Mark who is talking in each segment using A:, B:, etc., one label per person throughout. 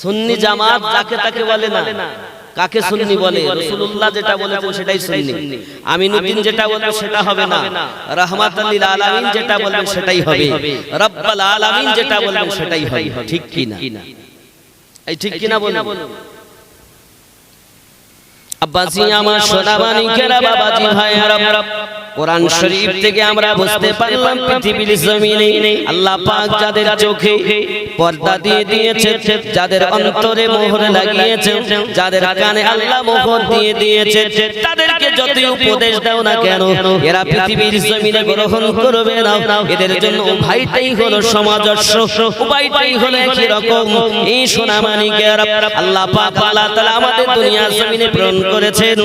A: সুন্নি জামাত যাকে তাকে বলে না। কাকে সুন্নি বলে? রাসূলুল্লাহ যেটা বলেছেন সেটাই সুন্নি। আমিনুদ্দিন যেটা বলবে সেটা হবে না। রাহমাতুল লিল আলামিন যেটা বলবেন সেটাই হবে। রব্বুল আলামিন যেটা বলবেন সেটাই হবে। ঠিক কি না এই ঠিক কি না বলুন। আব্বাসি আমার সোনাবানি কেরা বাবাজি ভাইয়ারা। কোরআন শরীফ থেকে আমরা বুঝতে পারলাম পৃথিবীর জমিনে আল্লাহ পাক যাদের চোখে পর্দা দিয়ে দিয়েছে যাদের অন্তরে মোহর লাগিয়েছে যাদের কানে আল্লাহ মোহর দিয়ে দিয়েছে তাদেরকে যত উপদেশ দাও না কেন এরা পৃথিবীর জমিনে গ্রহণ করবে না। এদের জন্য ভাইটাই হলো সমাজস্য উপায়টাই হলো একই রকম। এই সোনামানিকেরা আল্লাহ পাক আল্লাহ তাআলা আমাদের দুনিয়ার জমিনে প্রেরণ করেছেন।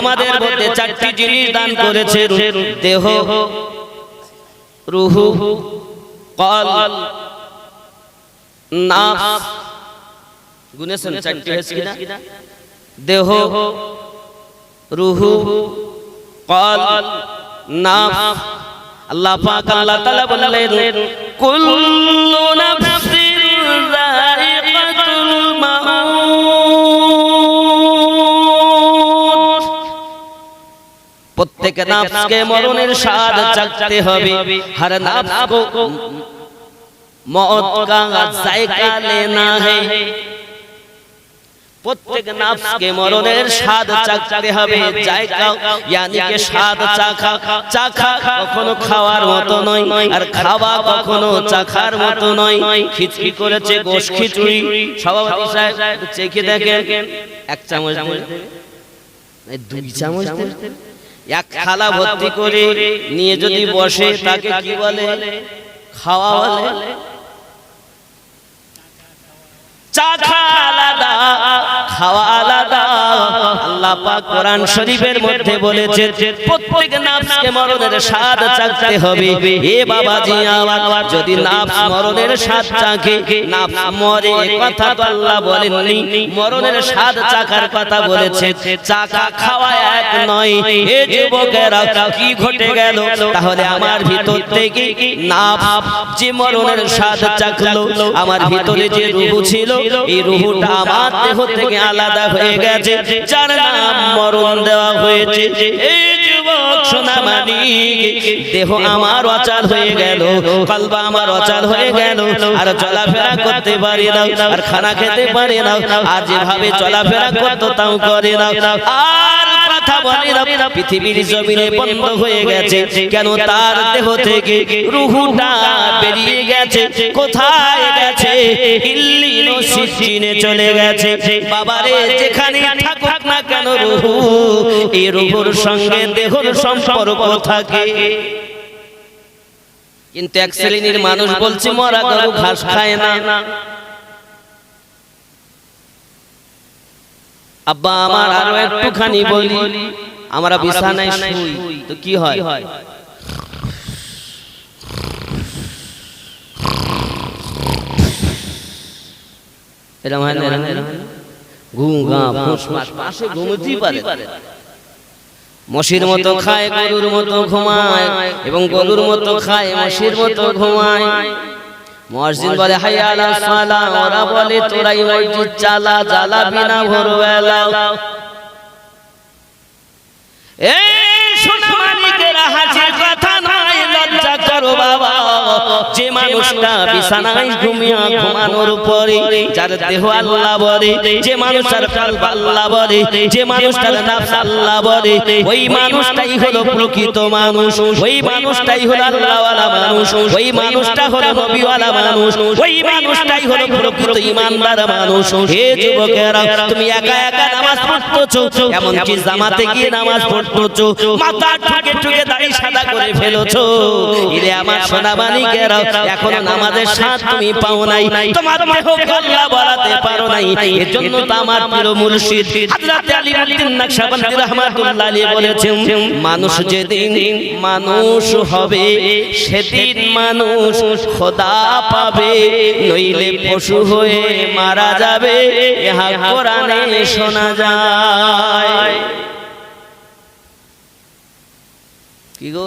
A: আমাদের মধ্যে চারটি জিনিস দান করেছেন দেহ রুহু কল নাফস গুনেছেন চারটি হয়েছে কিনা? দেহ রুহু কল নাফস আল্লাহ পাক আল্লাহ তাআলা বললেন কুল্লু নাফসিন যায়িকাতুল মাউত। প্রত্যেক নাফসকে মরণের স্বাদ চাকতে হবে। হর নাফস কো কা জায়গা লেনা হে। প্রত্যেক নাফসকে মরণের স্বাদ চাকতে হবে। জায়গা ইয়ানি কে স্বাদ চাখা। চাখা। কখনো খাওয়ার মতো নয়। আর খাওয়া কখনো চাখার মতো নয়। খিচড়ি করেছে গোশ খিচুড়ি। সভাপতি সাহেব চেখে দেখেন। এক চামচ চামচ দুই চামচ দেবে এক খালা ভর্তি করে নিয়ে যদি বসে তাকে কি বলে? খাওয়া বলে চা খালা আলাদা খাওয়া আলাদা। আল্লাহ পাক কোরআন শরীফের মধ্যে বলেছে প্রত্যেক নাফসকে মরণের স্বাদ হবে। এ বাবাজি আমার, যদি নাফস মরণের স্বাদ নাফস মরে কথা তো আল্লাহ বলেননি। মরণের স্বাদ চাখার কথা বলেছে চাখা খাওয়া এক নয়। এ যুবকেরা, কি ঘটে গেল? তাহলে আমার ভিতর থেকে নাফস যে মরণের স্বাদ চাখলো আমার ভিতরে যে রূহ ছিল, এই রুহুটা আমার দেহ থেকে আলাদা হয়ে গেছে। যার নাম মরণ দেওয়া হয়েছে। এই যুবক সোনা দেহ আমার অচাল হয়ে গেল। কলবা আমার অচাল হয়ে গেল। আর চলাফেরা করতে পারি না। আর খানা খেতে পারি না। আর যেভাবে চলাফেরা করতো তাও করে না আর কথা বলে পৃথিবীর জমিনে বন্ধ হয়ে গেছে। কেন তার দেহ থেকে রুহুটা বেরিয়ে গেছে? কোথায় গেছে? ইল্লিন সিজিনে চলে গেছে। বাবারে, যেখানে থাকুক না কেন রুহু এই রুহুর সঙ্গে দেহর সম্পর্ক থাকে। কিন্তু এক শ্রেণির মানুষ বলছে, মরা গরু ঘাস খায় না। আব্বা আমার আরও একটুখানি বলি। আমরা বিছানায় শুই। তো কি হয়? হয়? না? এরকম হয় না? ঘুম গা ফুস পাশে ঘুমোতেই পারে। মশির মতো খায় গরুর মতো ঘুমায় এবং গরুর মতো খায় মশির মতো ঘুমায়। মসজিদ বলে হাইয়ালা সালা ওরা বলে তোরাই মসজিদ চালা জালা বিনা ভোরবেলা। এই সোনা মানিকেরা হাজির যে মানুষটা বিছানায় ঘুমিয়া ঘুমানোর পরে যার দেহ আল্লাহ বলে যে মানুষটার কলব আল্লাহ বলে যে মানুষটার নাফস আল্লাহ বলে ওই মানুষটাই হলো প্রকৃত মানুষ ওই মানুষটাই হলো আল্লাহওয়ালা মানুষ ওই মানুষটা হলো নবীওয়ালা মানুষ ওই মানুষটাই হলো প্রকৃত ইমানদার মানুষ। হে যুবকেরা তুমি একা একা নামাজ পড়তেছো এমনকি জামাতে গিয়ে নামাজ পড়তেছো মাথা ঠুকে ঠুকে দাড়ি সাদা করে ফেলেছো। ইরে আমার সোনা মানিকেরা এখনও নামাজের স্বাদ তুমি পাও নাই। তোমার দেহ গল্লা বলাতে পারো নাই। এর জন্য তো আমার প্রিয় মুর্শিদ হযরত আলী নকশবন্দি রাহমাতুল্লাহ আলাইহি বলেছেন মানুষ যেদিন মানুষ হবে সেদিন মানুষ খোদা পাবে। নইলে পশু হয়ে মারা যাবে। ইহা কোরআনে শোনা যায়। কি গো?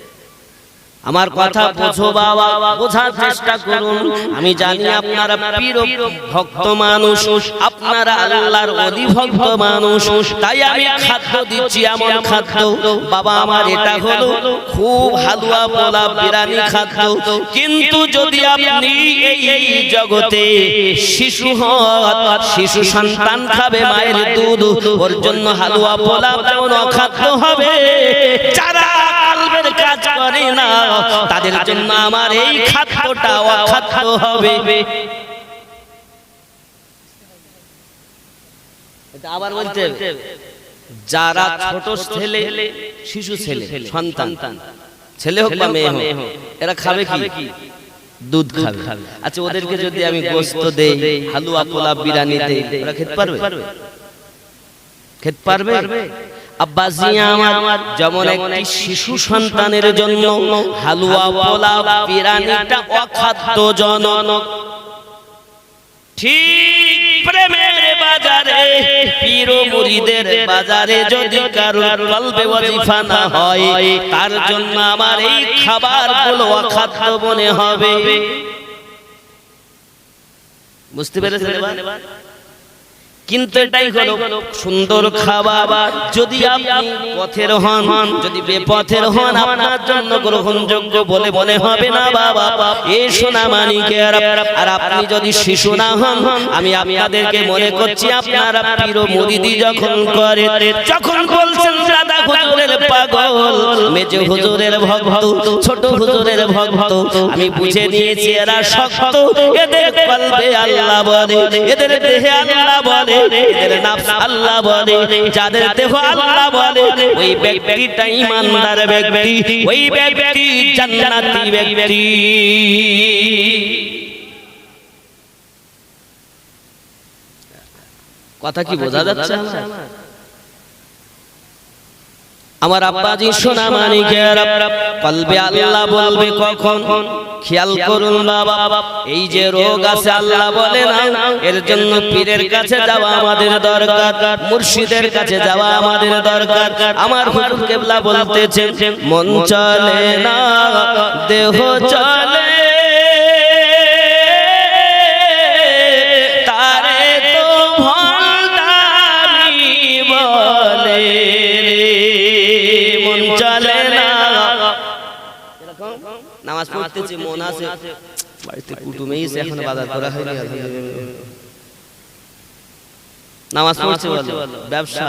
A: আমার কথা বোঝো বাবা বোঝার চেষ্টা করুন। আমি জানি আপনারা পীর ভক্ত মানুষ। আপনারা আল্লাহর অধিভক্ত মানুষ। তাই আমি খাদ্য দিচ্ছি এমন খাদ্য। বাবা আমার এটা হলো খুব হালুয়া পোলা বিরানি খাদ্য। কিন্তু যদি আপনি এই এই জগতে শিশু হন শিশু সন্তান খাবে মায়ের দুধ। ওর জন্য হালুয়া পোলা তেমন অখাদ্য হবে? যারা কাজ করে না। তাদের জন্য আমার এই খাদ্যটা অখাদ্য হবে। আবার বলতে যারা ছোট ছেলে শিশু ছেলে সন্তান ছেলে হোক বা মেয়ে হোক এরা খাবে কি? দুধ খাবে। আচ্ছা ওদেরকে যদি আমি গোস্ত দেই হালুয়া পোলা বিরিয়ানি দেই ওরা খেতে পারবে? খেতে পারবে। আব্বাসিয়া আমার যেমন একটি শিশু সন্তানের জন্য হালুয়া পোলা বিরানিটা অখাদ্য জনক ঠিক প্রেমের বাজারে পীর মুরিদের বাজারে যদি কারোর কলবে ওয়াজিফা না হয় তার জন্য আমার এই খাবারগুলো অখাদ্য মনে হবে। বুঝতে পেরেছেন? কিন্তু এটাই হলো সুন্দর খাবার। যদি আপনি পথের হন যদি বেপথের হন আপনার জন্য গ্রহণযোগ্য বলে মনে হবে না বাবা। এ সোনা মানিকের আর আপনি যদি শিশু না হন আমি আপনাদেরকে মনে করছি আপনারা পীর মুরিদি যখন করে যখন বলছেন দাদা হুজুরের পাগল মেজে হুজুরের ভক্ত ছোট হুজুরের ভক্ত আমি বুঝে নিয়েছি এরা শক্ত। এদের কলবে আল্লাহ বলে এদের দেহে আল্লাহ বলে এদের নাফস আল্লাহ বলে যাদের দেহ আল্লাহ বলে ওই ব্যক্তিটা ইমানদার ব্যক্তি ওই ব্যক্তি জান্নাতি ব্যক্তি। কথা কি বোঝা যাচ্ছে আমার? আব্বাজি সোনা মানিকের কলবে আল্লাহ বলবে কখন? খেয়াল করুন বাবা, এই যে রোগ আছে আল্লাহ বলে না, এর জন্য পীরের কাছে যাওয়া আমাদের দরকার, মুর্শিদের কাছে যাওয়া আমাদের দরকার। আমার হুজুর কেবলা বলতেছেন, মন চলে না, দেহ চলে পড়তেছি মন আছে বাড়িতে কুটুমে এসে এখন বাজার করা হয়নি। নামাজ পড়ছে বলো ব্যবসা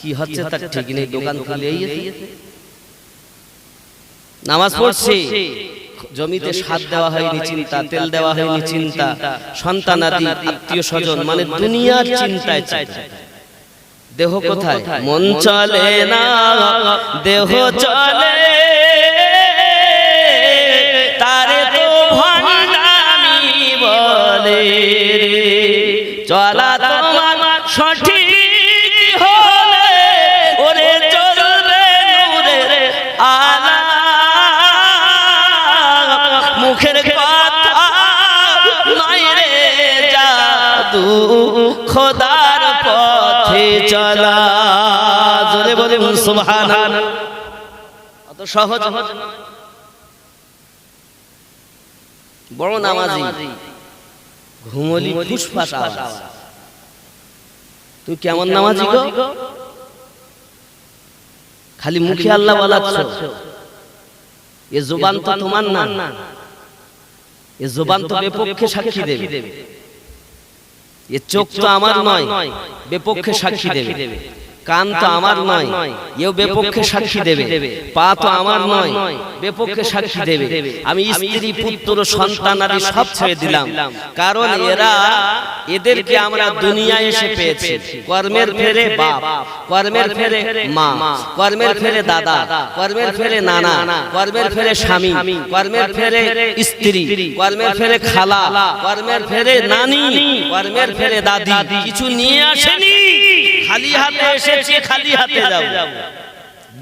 A: কি হচ্ছে তার ঠিক নেই দোকান খুলেই। নামাজ পড়ছে জমিতে সার দেওয়া হয়নি চিন্তা তেল দেওয়া হয়নি চিন্তা সন্তানাদি আত্মীয় স্বজন মানে দুনিয়ার চিন্তায় চিন্তা। দেহ কোথায় মন চলে না দেহ চলে চলা তোমার সঠিক হলে, ওরে চলবে নূরের আলা। মুখের কথা নয় রে জাদু, খোদার পথে চলা। জোরে বলে সুবহান অত সহজ বড় নামাজি। ঘুমলি ফুসফাস। আওয়াজ তুই কেমন নামাজি গো? খালি মুখে আল্লাহ বলাচ্ছ। এ জোবান তো তোমার না। এ জোবান তো বেপক্ষে সাক্ষী দেবে। এ চোখ তো আমার নয় বেপক্ষে সাক্ষী দেবে। কান তো আমার নয় এও বেপক্ষে সাক্ষী দেবে পা তো আমার নয় বেপক্ষে সাক্ষী দেবে। আমি স্ত্রী পুত্র সন্তান আদি সব ছেড়ে দিলাম। কারণ এরা এদেরকে আমরা দুনিয়ায় এসে পেয়েছি। কর্মের ফেরে বাপ কর্মের ফেরে মা কর্মের ফেরে দাদা কর্মের ফেরে নানা কর্মের ফেরে স্বামী কর্মের ফেরে স্ত্রী কর্মের ফেরে খালা কর্মের ফেরে নানি কর্মের ফেরে দাদি কিছু নিয়ে আসেনি। খালি হাতে এসেছি খালি হাতে যাব।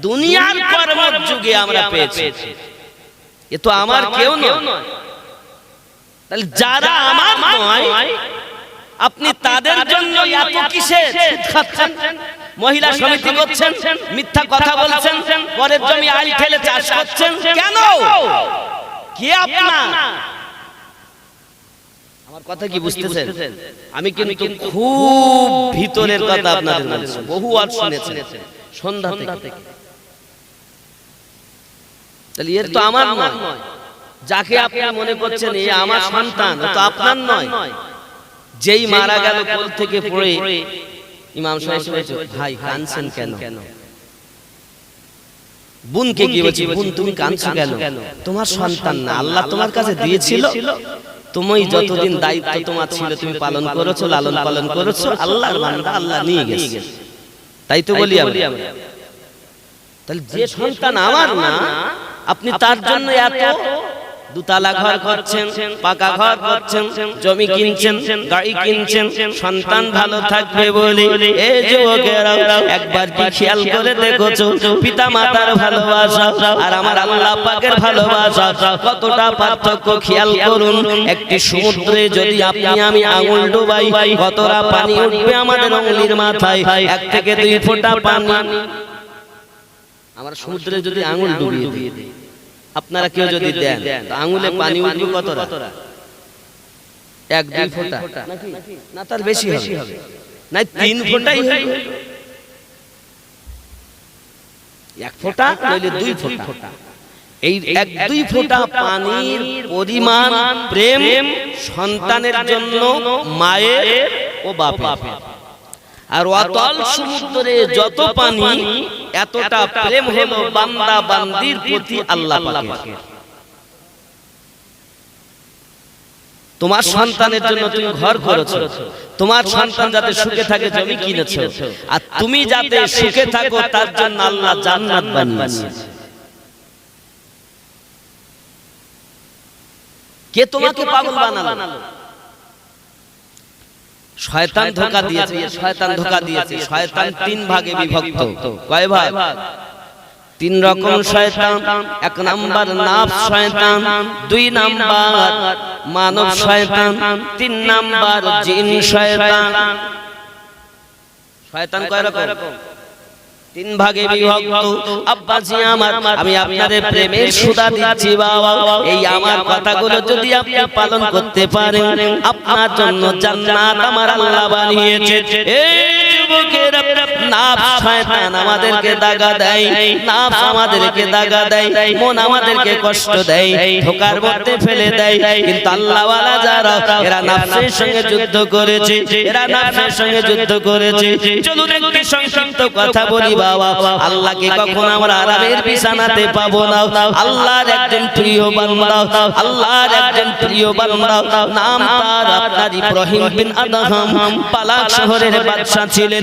A: দুনিয়ার কর্মের যুগে আমরা পেয়েছি। এ তো আমার কেউ নয়। তাহলে যারা আমার নয় আপনি তাদের জন্য এত সুদ খাচ্ছেন? মহিলা সমিতি করছেন মিথ্যা কথা বলছেন পরের জমি আইল ঠেলে চাষ করছেন। কেন? কে আপনার? আমার কথা কি বুঝতেছেন? আমি কিন্তু খুব ভিতরের কথা আপনাদের বলছি। বহু আর শুনেছেন। সন্ধ্যা থেকে। তাহলে এর তো আমার নয়। যাকে আপনি মনে করছেন এ আমার সন্তান তো আপনার নয়। যেই মারা গেল কোল থেকে পড়ে ইমাম সাহেব বলছে ভাই কাঁদছেন কেন? বোনকে গিয়ে বলছি? বোন তুমি কাঁদছো কেন? তোমার সন্তান না আল্লাহ তোমার কাছে দিয়েছিল। তুমি যতদিন দায়িত্ব তোমার ছিল তুমি পালন করেছ লালন পালন করেছ আল্লাহর বান্দা আল্লাহ নিয়ে গেছে। তাই তো বলি আমরা। তাহলে যে সন্তান আমার না আপনি তার জন্য এত দুতলা ঘর করছেন পাকা ঘর করছেন জমি কিনছেন গাড়ি কিনছেন সন্তান ভালো থাকবে বলে। এই যুবকেরা একবার কি খেয়াল করে দেখোছো? পিতা মাতার ভালোবাসা আর আমার আল্লাহ পাকের ভালোবাসা। কতটা পার্থক্য খেয়াল করুন। একটি সমুদ্রে যদি আপনি আমি আঙুল ডুবাই কতটা পানি উঠবে আমাদের অঙ্গলির মাথায়? এক থেকে দুই ফোঁটা পানি। আমার সমুদ্রে যদি আঙুল ডুবিয়ে দিই আপনারা কেউ যদি দেন আঙুলে পানি উঠবে কতটা? এক দুই ফোঁটা। না তার বেশি হবে। না তিন ফোঁটাই হবে এক ফোঁটা নইলে দুই ফোঁটা। এই এক দুই ফোঁটা পানির পরিমাণ প্রেম সন্তানের জন্য মায়ের ও বাপের। আর অতল সমুদ্রে যত পানি এতটা প্রেম হলো বান্দা বান্দির প্রতি আল্লাহ পাকের। তোমার সন্তানের জন্য তুমি ঘর করেছ। তোমার সন্তান যাতে সুখে থাকে জমি কিনেছো। আর তুমি যাতে সুখে থাকো তার জন্য আল্লাহ জান্নাত বানিয়েছে। কে তোমাকে পাগল বানালো? শয়তান ধোকা দিয়েছে শয়তান ধোকা দিয়েছে শয়তান তিন ভাগে বিভক্ত। কয় ভাগ? তিন রকম শয়তান এক নাম্বার নাফ শয়তান দুই নাম্বার মানব শয়তান তিন নাম্বার জিন শয়তান। শয়তান। কয় রকম? তিন ভাগে বিভক্ত। আব্বাজি আমার আমি আপনাদের প্রেমের সুদা দিচ্ছি বাবা। এই আমার কথাগুলো যদি আপনি পালন করতে পারেন আপনার জন্য জান্নাত আমার আল্লাহ বানিয়েছে। এই যুবকেরা নাফ শয়তান আমাদেরকে দাগা দেয়, নাফ আমাদেরকে দাগা দেয়, মন আমাদেরকে কষ্ট দেয়, ধোকার মধ্যে ফেলে দেয়। কিন্তু আল্লাহওয়ালা যারা, এরা নাফসের সঙ্গে যুদ্ধ করেছে, এরা নাফসের সঙ্গে যুদ্ধ করেছে। চলুন একটি সংক্ষিপ্ত কথা বলি বাবা, আল্লাহকে কখন আমরা আরামের বিছানাতে পাবো না। আল্লাহর একজন প্রিয় বান্দা, আল্লাহর একজন প্রিয় বান্দা, নাম তার আপনার ইব্রাহিম বিন আদহাম। পালাক শহরের বাদশা ছিলেন।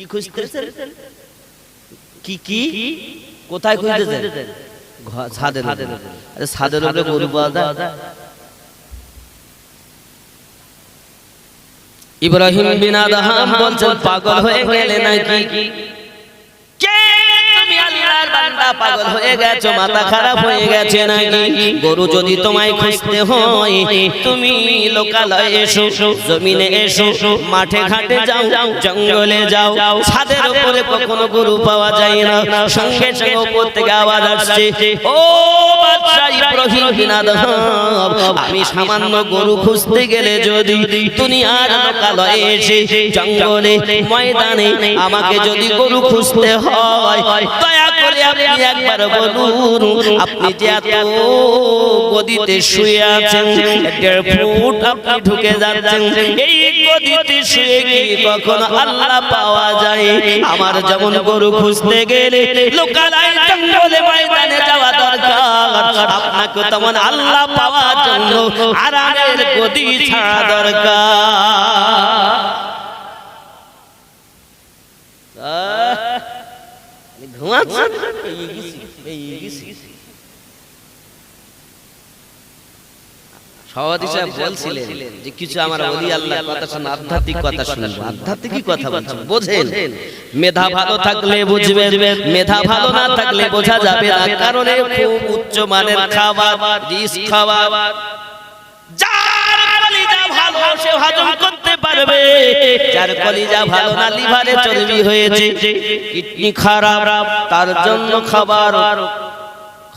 A: কি খুঁজতেছেন কি কি কোথায় খুঁজতেছেন ছাদের ছাদের উপরে। গরু পাওয়া যায় ইব্রাহিম বিন আদহাম বলছেন পাগল হয়ে গেলে নাকি বান্দা পাগল হয়ে গেছো মাথা খারাপ হয়ে গেছে নাকি? গরু যদি তোমায় খুঁজতে হয় তুমি লোকালয়ে এসো জমিনে এসো মাঠে ঘাটে যাও জঙ্গলে যাও ছাদের উপরে কখনো গরু পাওয়া যায় না সঙ্গে সঙ্গে উপর থেকে আওয়াজ আসছে ও আমি সামান্য গরু খুঁজতে গেলে যদি দুনিয়ার লোকালয়ে এসে জঙ্গলে ময়দানে আমাকে যদি গরু খুঁজতে হয় দয়া করে আপনি একবার বলুন আপনি যে এত গদিতে শুয়ে আছেন দেড় ফুট আপনি ঢুকে যাচ্ছেন এই গদিতে শুয়ে কি কখনো আল্লাহ পাওয়া যায় আমার যেমন গরু খুঁজতে গেলে লোকালয় জঙ্গলে ময়দানে যাওয়া দরকার। আপনাকে তেমন আল্লাহ পাওয়ার জন্য আরামের গদি ছাড়া দরকার। গেছি, গেছি। সভাপতি সাহেব বলছিলেন যে কিছু আমার অলি আল্লাহর কথা শুনে আধ্যাত্মিক কথা শুনব। আধ্যাত্মিক কথা বলছেন। বোঝেন? মেধা ভালো থাকলে বুঝবেন মেধা ভালো না থাকলে বোঝা যাবে না। কারণে খুব উচ্চ মানের খাবার রিস খাবার। কলিজা ভালো না লিভারে চর্বি হয়েছে। কিডনি খারাপ তার জন্য খাবার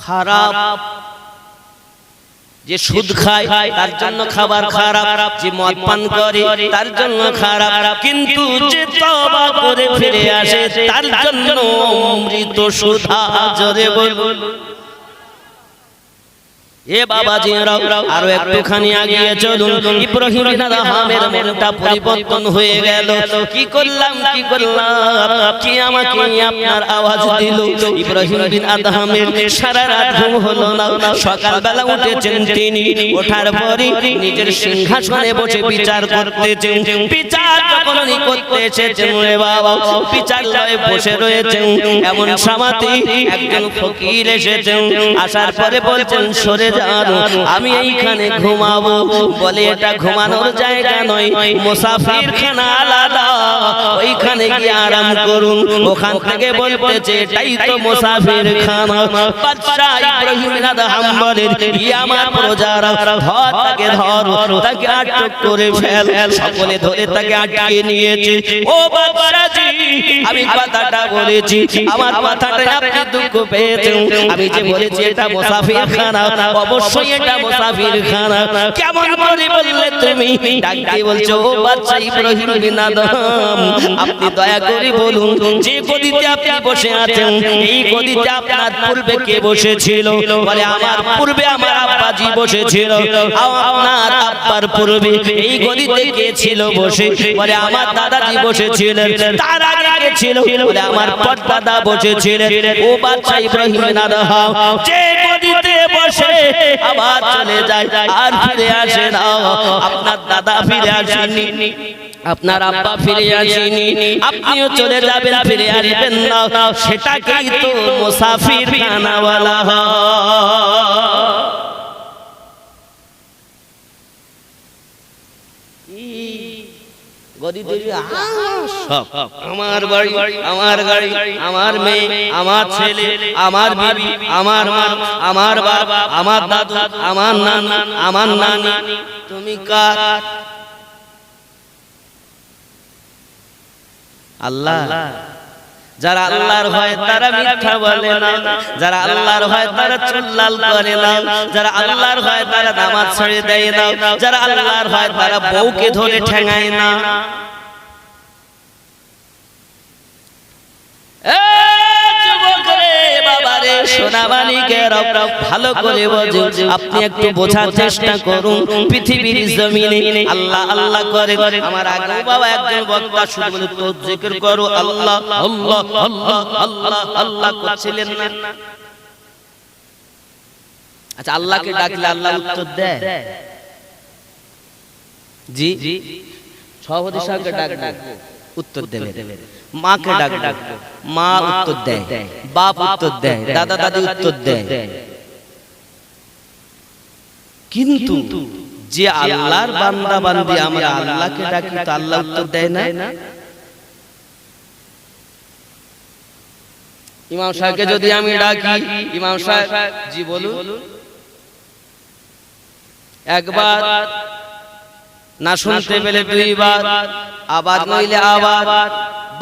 A: খারাপ। যে সুদ খায় তার জন্য খাবার খারাপ। যে মদ পান করে তার জন্য খারাপ। কিন্তু যে তবা করে ফিরে আসে তার জন্য অমৃত সুধা জোরে বলুন। এ বাবাজি আরও একটুখানি আগিয়ে চলুন। ইব্রাহিম আদহামের মনটা পরিবর্তন হয়ে গেল। কি করলাম কি করলাম? কি আমাকে আপনার আওয়াজ দিল? ইব্রাহিম বিন আদহামের সারা রাত ঘুম হলো না। সকালবেলা উঠেছেন তিনি। ওঠার পরে নিজের সিংহাসনে বসে বিচার করতেছেন। বিচার যখন উনি করতে এসেছেন রে বাবা। বিচার লয়ে বসে রয়েছেন এমন সমাতি একজন ফকির এসেছেন। আসার পরে বলছেন সরে যান আমি এইখানে ঘুমাবো। বলে এটা ঘুমানোর জায়গা নয়। মুসাফির খানা আলাদা। ওইখানে গিয়ে আরাম করুন। ওখান থেকে বলতেছে এটাই তো মুসাফির খানা বাদশা ইব্রাহিম আদহাম বলেন ই আমার প্রজারা। ধর তাকে ধর তাকে আটক করে ফেল। সকলে ধরে তাকে আটকে নিয়েছে। ও আমি কথাটা বলেছি। আমার কথাটা আপনি দুঃখ পেয়েছেন। আমি যে বলেছি এটা মুসাফির খানা অবশ্যই এটা মুসাফির খানা। কেমন করে বললে তুমি? ডাকতে বলছো ও বাচ্চা ইব্রাহিম বিন আদম। আপনি দয়া করে বলুন যে গদিতে আপনি বসে আছেন এই গদিতে আপনার পূর্বে কে বসেছিল? বলে আমার পূর্বে আমার আব্বাজি বসেছিল আপনার আব্বার পূর্বে এই গদিতে কে ছিল বসে? বলে আমার দাদাজি বসেছিলেন তার আগে কে ছিল? বলে আমার পরদাদা বসেছিলেন। ও বাচ্চা ইব্রাহিম বিন আদম। যে বসে আবার চলে যায়, আর ফিরে আসে না। আপনার দাদা ফিরে আসেনি, আপনার আব্বা ফিরে আসেনি, আপনিও চলে যাবেন, ফিরে আসবেন না। সেটাকেই তো মুসাফির খানাওয়ালা হয় গদি তৈরি সব। আমার বাড়ি আমার গাড়ি আমার মেয়ে আমার ছেলে আমার বিবি আমার মা আমার বাবা আমার দাদু আমার নানা আমার নানি তুমি কার? আল্লাহ। যারা আল্লাহর হয় তারা মিথ্যা বলে না। যারা আল্লাহর হয় তারা চুল্লাল করে না। যারা আল্লাহর হয় তারা নামাজ ছেড়ে দেয় না। যারা আল্লাহর হয় তারা বউকে ধরে ঠেঙায় না। ভালো করে বোঝো আপনি একটু বোঝার চেষ্টা করুন। পৃথিবীর জমিনে আল্লাহ আল্লাহ করে আমার আগে বাবা একজন বক্তা শুধু বলে তো জিকির করো। আল্লাহ আল্লাহ আল্লাহ আল্লাহ আল্লাহ করছিলেন না। আচ্ছা আল্লাহকে ডাকলে আল্লাহ উত্তর দেয়? জি। সভাপতি সাহেবকে ডাকবো। উত্তর দেবে মাকে ডাকবো। মা উত্তর দেয়। বাপ উত্তর দেয়। দাদা দাদি উত্তর দেয়। কিন্তু যে আল্লাহর বান্দা বান্দি আমরা আল্লাহকে ডাকি তো আল্লাহ উত্তর দেয় না? ইমাম সাহেবকে যদি আমি ডাকি ইমাম সাহেব জি বলুন। একবার না শুনতে পেলে দুইবার আবার নইলে আবার।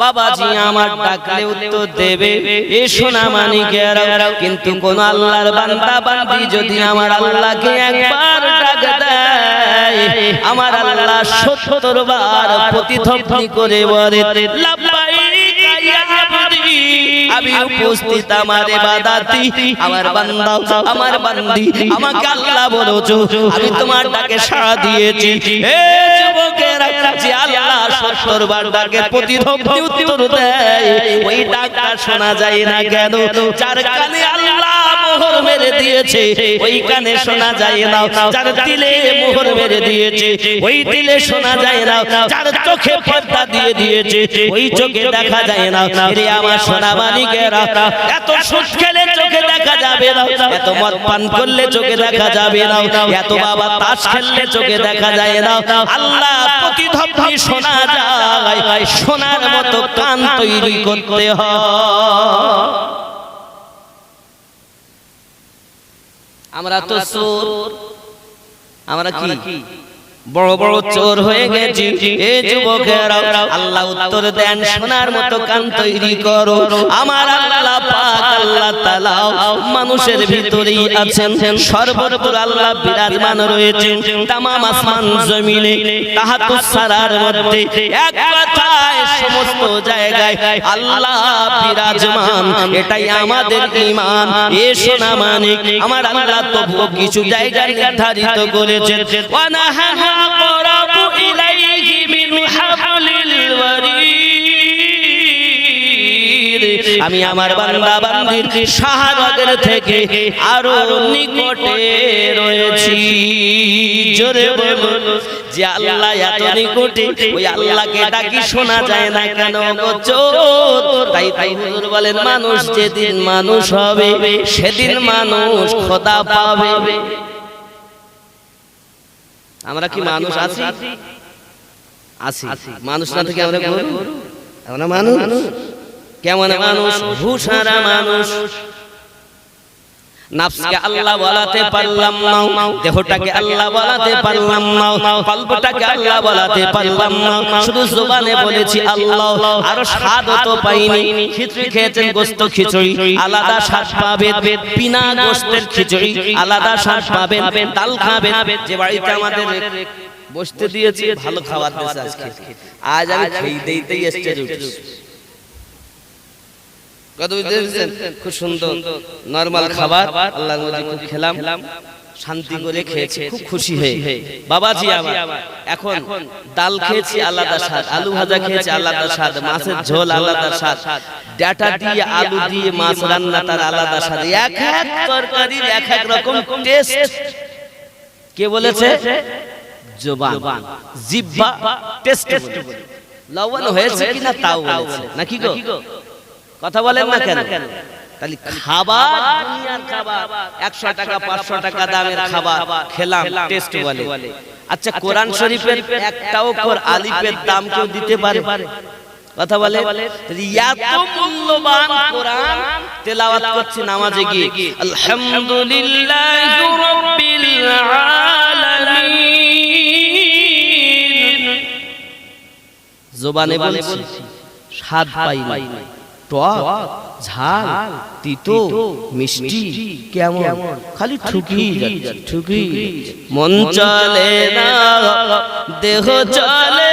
A: বাবাজি আমার ডাকলে উত্তর দেবে। এ সোনা মানি কিন্তু কোন আল্লাহর বান্দা বান্দি যদি আমার আল্লাহকে একবার ডাক দেয় আমার আল্লাহ সত্তর বার প্রতিধ্বনি করে বলে আবদি আমি উপস্থিত আমার ইবাদতি আমার বান্দা, আমার বান্দি, আমাকে আল্লাহ বলেছ, আমি তোমার ডাকে সাড়া দিয়েছি। এ যুবকেরা যে আল্লাহ সত্তর বার ডাকে প্রতিধ্বনি উত্তর দেয়, ওই ডাকটা শোনা যায় না কেন? চার কানে আল্লাহ মোহর মেরে দিয়েছে। ওই কানে শোনা যায় না। যার দিলে মোহর মেরে দিয়েছে, ওই দিলে শোনা যায় না। যার চোখে পর্দা দিয়ে দিয়েছে, ওই চোখে দেখা যায় না। রে আমার সোনা মানিকেরা এত সুদ খেলে চোখে দেখা যাবে না। এত মদ পান করলে চোখে দেখা যাবে না। এত বাবা তাস খেললে চোখে দেখা যায় না। আল্লাহ প্রতি প্রতিধ্বনি শোনা যায়। শোনার মতো কান তৈরি করতে হয়। আমরা তো চোর আমরা কি? বড় বড় চোর হয়ে গেছি। এ যুবকেরা আল্লাহ উত্তর দেন সোনার মতো কান তৈরি করো। আমার আল্লাহ পাক আল্লাহ তাআলা মানুষের ভিতরেই আছেন। সর্বত্র আল্লাহ বিরাজমান রয়েছেন। তামাম আসমান জমিনে। তাহাতুস সারার মধ্যে এক কথায় সমস্ত জায়গায়। আল্লাহ বিরাজমান, এটাই আমাদের ঈমান। এ সোনা মানিক, আমার আল্লাহ তবু কিছু জায়গা নির্ধারিত করেছে ইলাইহি মিন হাবলিল ওয়ারিদ। আমি আমার বান্দা বান্দির শাহাদাতের থেকে আরও নিকটে রয়েছি। জোরে বলুন যে আল্লাহ এত নিকটে ওই আল্লাহকে ডাকি শোনা যায় না কেন তাই তাই হুজুর বলেন মানুষ যেদিন মানুষ হবে সেদিন মানুষ খোদা পাবে। আমরা কি মানুষ আছি? আছি? মানুষ না থেকে আমরা আমরা মানুষ। কেমন মানুষ? ভূষারা মানুষ। নাফসকে আল্লাহ বলাতে পারলাম না। দেহটাকে আল্লাহ বলাতে পারলাম না। কল্পটাকে আল্লাহ বলাতে পারলাম না। শুধু জবানে বলেছি আল্লাহ। আরও স্বাদ তো পাইনি। খিচুড়ি খেয়েছেন গোস্ত খিচুড়ি। আলাদা স্বাদ পাবেন বিনা গোস্তের খিচুড়ি। আলাদা স্বাদ পাবেন। ডাল খাবেন। যে বাড়িতে আমাদের বসতে দিয়েছি ভালো খাবার দিয়েছে আজকে। আজ আমি খেয়ে দিতেই স্টেজে উঠেছি কত বুঝতে পেরেছেন? খুব সুন্দর নরমাল খাবার আল্লাহর খুব খেলাম শান্তি করে খেয়েছি খুব খুশি হয়ে। বাবাজি আমার এখন ডাল খেয়েছি আলাদা স্বাদ আলু ভাজা খেয়েছি আলাদা স্বাদ মাছের ঝোল আলাদা স্বাদ ডাটা দিয়ে আলু দিয়ে মাছ রান্না তার আলাদা স্বাদ এক এক তরকারির এক এক রকম টেস্ট কে বলেছে? জবান। জিহ্বা টেস্ট লবণ হয়েছে কিনা তাও বলেছে। নাকি গো? কথা বলেন না কেন? তাহলে খাবার দুনিয়ার খাবার একশো টাকা পাঁচশো টাকা দামের খাবার খেলাম টেস্ট বলে। আচ্ছা কোরআন শরীফের একটাও কর আলিফের দাম কেউ দিতে পারে? কথা বলে? এত মূল্যবান কোরআন তেলাওয়াত করছে নামাজে গিয়ে। আলহামদুলিল্লাহ রাব্বিল আলামিন। জবানে বলছি স্বাদ পাই টক ঝাল তিতো মিষ্টি কেমন? খালি ঠুকি ঠুকি মন চলে না দেহ চলে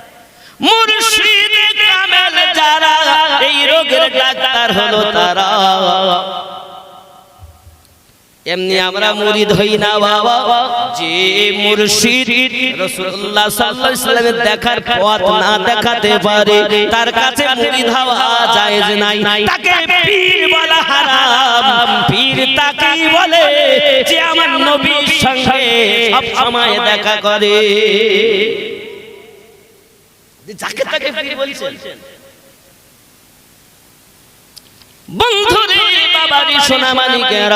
A: এমনি আমরা মুরিদ হই না বাবা। যে মুর্শিদ রাসূলুল্লাহ সাল্লাল্লাহু আলাইহি ওয়াসাল্লামের দেখার পথ না দেখাতে পারে, তার কাছে মুরিদ হওয়া জায়েজ নাই। তাকে পীর বলা হারাম। পীর তাকে বলে যে আমার নবীর সঙ্গে সব সময় দেখা করে। যাকে তাকে পীর বলছেন। বন্ধুরে বাবারি সোনা মানিকের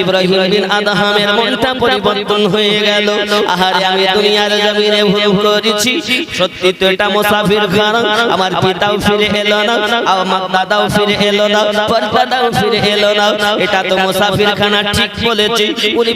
A: ইব্রাহিম বিন আদহামের মনটা পরিবর্তন হয়ে গেল। আহারে আমি দুনিয়ার জমিনে ভুল করেছি। সত্যি তো এটা মুসাফির খানা। আমার পিতাও ফিরে এলো না। আমার দাদাও ফিরে এলো না। পরদাদাও ফিরে এলো না। এটা তো মুসাফির খানা ঠিক বলেছি। উনি